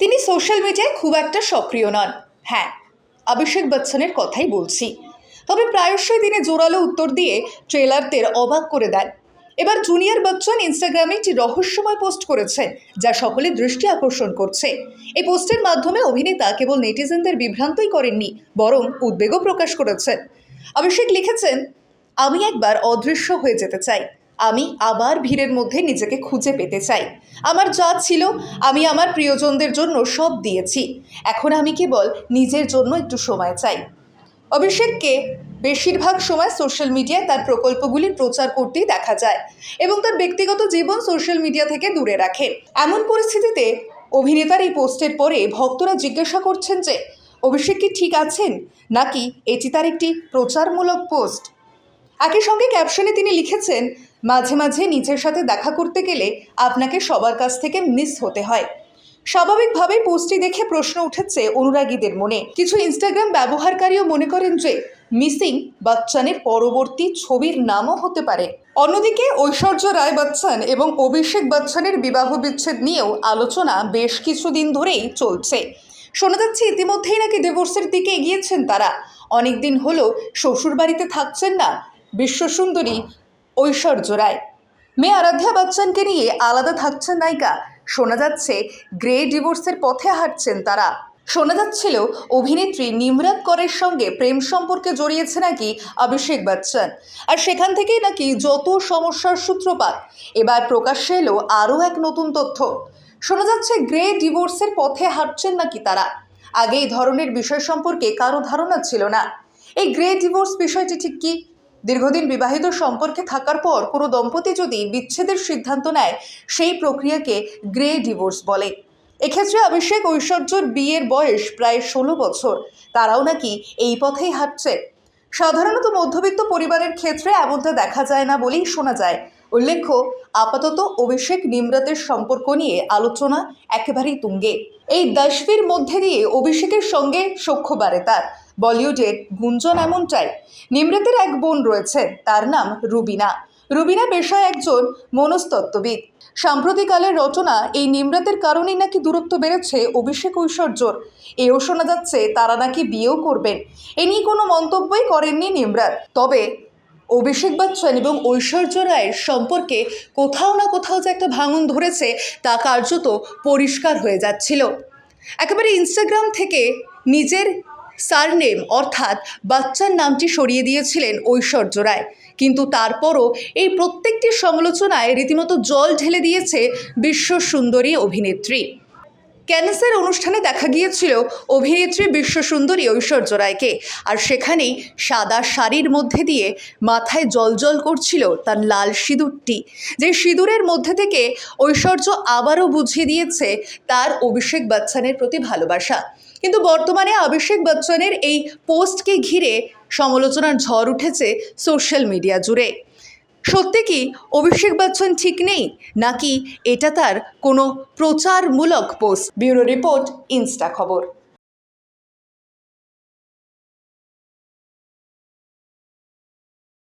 তিনি সোশ্যাল মিডিয়ায় খুব একটা সক্রিয় নন। হ্যাঁ অভিষেক বচ্চনের কথাই বলছি। তবে প্রায়শই তিনি জোরালো উত্তর দিয়ে ট্রেলারদের অবাক করে দেন। এবার জুনিয়র বচ্চন ইনস্টাগ্রামে একটি রহস্যময় পোস্ট করেছেন, যা সকলের দৃষ্টি আকর্ষণ করছে। এই পোস্টের মাধ্যমে অভিনেতা কেবল নেটিজেনদের বিভ্রান্তই করেননি, বরং উদ্বেগও প্রকাশ করেছেন। অভিষেক লিখেছেন, আমি একবার অদৃশ্য হয়ে যেতে চাই। আমি আবার ভিড়ের মধ্যে নিজেকে খুঁজে পেতে চাই। আমার যা ছিল, আমি আমার প্রিয়জনদের জন্য সব দিয়েছি। এখন আমি কেবল নিজের জন্য একটু সময় চাই। অভিষেককে বেশিরভাগ সময় সোশ্যাল মিডিয়ায় তার প্রকল্পগুলির প্রচার করতেই দেখা যায় এবং তার ব্যক্তিগত জীবন সোশ্যাল মিডিয়া থেকে দূরে রাখেন এমন পরিস্থিতিতে অভিনেতার এই পোস্টের পরে ভক্তরা জিজ্ঞাসা করছেন যে, অভিষেক কি ঠিক আছেন? নাকি এটি তার একটি প্রচারমূলক পোস্ট? একই সঙ্গে ক্যাপশনে তিনি লিখেছেন মাঝে মাঝে নিজের সাথে দেখা করতে গেলে আপনাকে সবার কাছ থেকে মিস হতে হয়। স্বাভাবিকভাবেই পোস্টটি দেখে প্রশ্ন উঠেছে অনুরাগীদের মনে। কিছু ইনস্টাগ্রাম ব্যবহারকারীও মনে করেন যে মিসিং বচ্চনের পরবর্তী ছবির নামও হতে পারে। অন্যদিকে ঐশ্বর্য রায় বচ্চন এবং অভিষেক বচ্চনের বিবাহ বিচ্ছেদ নিয়েও আলোচনা বেশ কিছুদিন ধরেই চলছে। শোনা যাচ্ছে ইতিমধ্যেই নাকি ডিভোর্সের দিকে এগিয়েছেন তারা। অনেকদিন হলো শ্বশুরবাড়িতে থাকছেন না। বিশ্বসুন্দরী ঐশ্বর্য রায়। মেয়ে আরাধ্যা বচ্চনকে নিয়ে আলাদা থাকছেন নায়িকা। শোনা যাচ্ছে, গ্রে ডিভোর্সের পথে হাঁটছেন তারা। শোনা যাচ্ছিল, অভিনেত্রী নিমরাত করের সঙ্গে প্রেম সম্পর্কে জড়িয়েছে নাকি অভিষেক বচ্চন। আর সেখান থেকেই নাকি যত সমস্যার সূত্রপাত। এবার প্রকাশ্যে এলো আরও এক নতুন তথ্য। শোনা যাচ্ছে, গ্রে ডিভোর্সের পথে হাঁটছেন নাকি তারা। আগে এই ধরনের বিষয় সম্পর্কে কারও ধারণা ছিল না। এই গ্রে ডিভোর্স বিষয়টি ঠিক কি? দীর্ঘদিন বিবাহিত সম্পর্কে থাকার পর কোনো দম্পতি যদি বিচ্ছেদের সিদ্ধান্ত নেয়, সেই প্রক্রিয়াকে গ্রে ডিভোর্স বলে। এক্ষেত্রে অভিষেক ঐশ্বর্যর বিয়ের বয়স প্রায় ষোলো বছর। তারাও নাকি এই পথেই হাঁটছে। সাধারণত মধ্যবিত্ত পরিবারের ক্ষেত্রে এমনটা দেখা যায় না বলেই শোনা যায়। উল্লেখ্য, আপাতত অভিষেক নিমরাতের সম্পর্ক নিয়ে আলোচনা একেবারেই তুঙ্গে। এই দশবির মধ্যে দিয়ে অভিষেকের সঙ্গে সখ্য বাড়ে তার। বলিউডের গুঞ্জন এমনটাই। নিমরাতের এক বোন রয়েছে, তার নাম রুবিনা। রুবিনা পেশায় একজন মনস্তত্ত্ববিদ। সাম্প্রতিকালের রচনা এই নিমরাতের কারণেই নাকি দূরত্ব বেড়েছে অভিষেক ঐশ্বর্যর। এও শোনা যাচ্ছে, তারা নাকি বিয়েও করবেন। এ নিয়ে কোনো মন্তব্যই করেননি নিমরাত তবে অভিষেক বচ্চন এবং ঐশ্বর্য রায়ের সম্পর্কে কোথাও না কোথাও যে একটা ভাঙন ধরেছে, তা কার্যত পরিষ্কার হয়ে যাচ্ছিল। একেবারে ইনস্টাগ্রাম থেকে নিজের সারনেম অর্থাৎ বাচ্চার নামটি সরিয়ে দিয়েছিলেন ঐশ্বর্য রায়। কিন্তু তারপরও এই প্রত্যেকটি সমালোচনায় রীতিমতো জল ঢেলে দিয়েছে বিশ্ব সুন্দরী অভিনেত্রী। ক্যানেসের অনুষ্ঠানে দেখা গিয়েছিল অভিনেত্রী বিশ্বসুন্দরী ঐশ্বর্য রায়কে। আর সেখানেই সাদা শাড়ির মধ্যে দিয়ে মাথায় জলজল করছিল তার লাল সিঁদুরটি। যে সিঁদুরের মধ্যে থেকে ঐশ্বর্য আবারও বুঝিয়ে দিয়েছে তার অভিষেক বচ্চনের প্রতি ভালোবাসা। কিন্তু বর্তমানে অভিষেক বচ্চনের এই পোস্টকে ঘিরে সমালোচনার ঝড় উঠেছে সোশ্যাল মিডিয়া জুড়ে। সত্যি কি অভিষেক বচ্চন ঠিক নেই? নাকি এটা তার কোনো প্রচারমূলক পোস্ট? ব্যুরো রিপোর্ট, ইনস্টা খবর।